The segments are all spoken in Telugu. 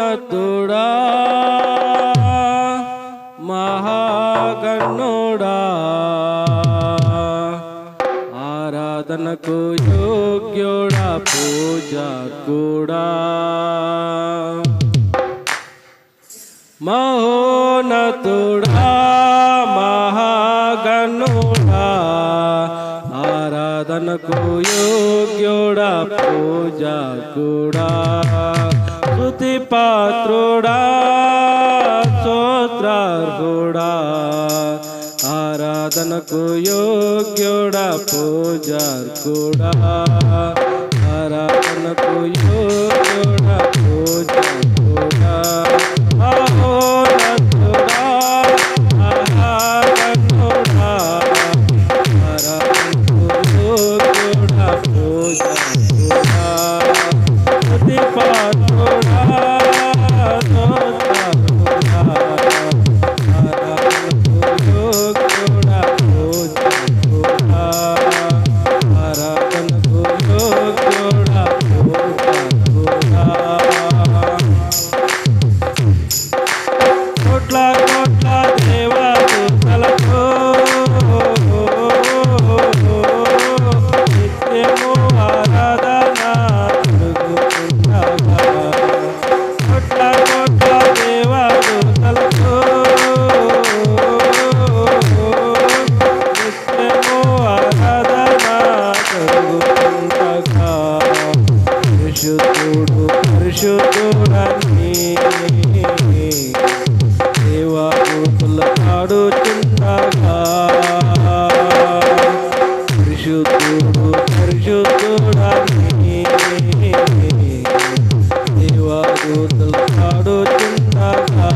ఉన్నతుడా మహాగణుడా. ఆరాధనకు యోగ్యుడా పూజ కూడా మహోనతుడా మహాగణుడా. ఆరాధనకు యోగ్యుడా పూజ కూడా స్తుతి పాత్రుడా స్తోత్రార్హుడా ఆరాధనకు యోగ్యుడా పూజార్కుడా ఆరాధనకు యోగ్యుడా తోడు పరిశుద్ధుడని దేవాదూతులు ఆడుచుండగా పరిశుద్ధుడు పరిశుద్ధుడని దేవాదూతులు ఆడుచుండగా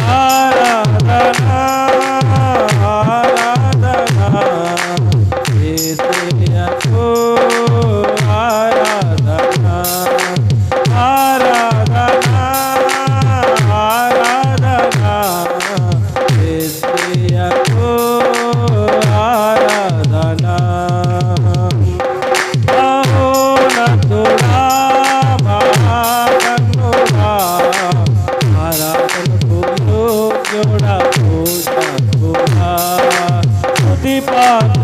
Ah, ah, ah, ah. জোড়া পূজা পূজা প্রতিপাদ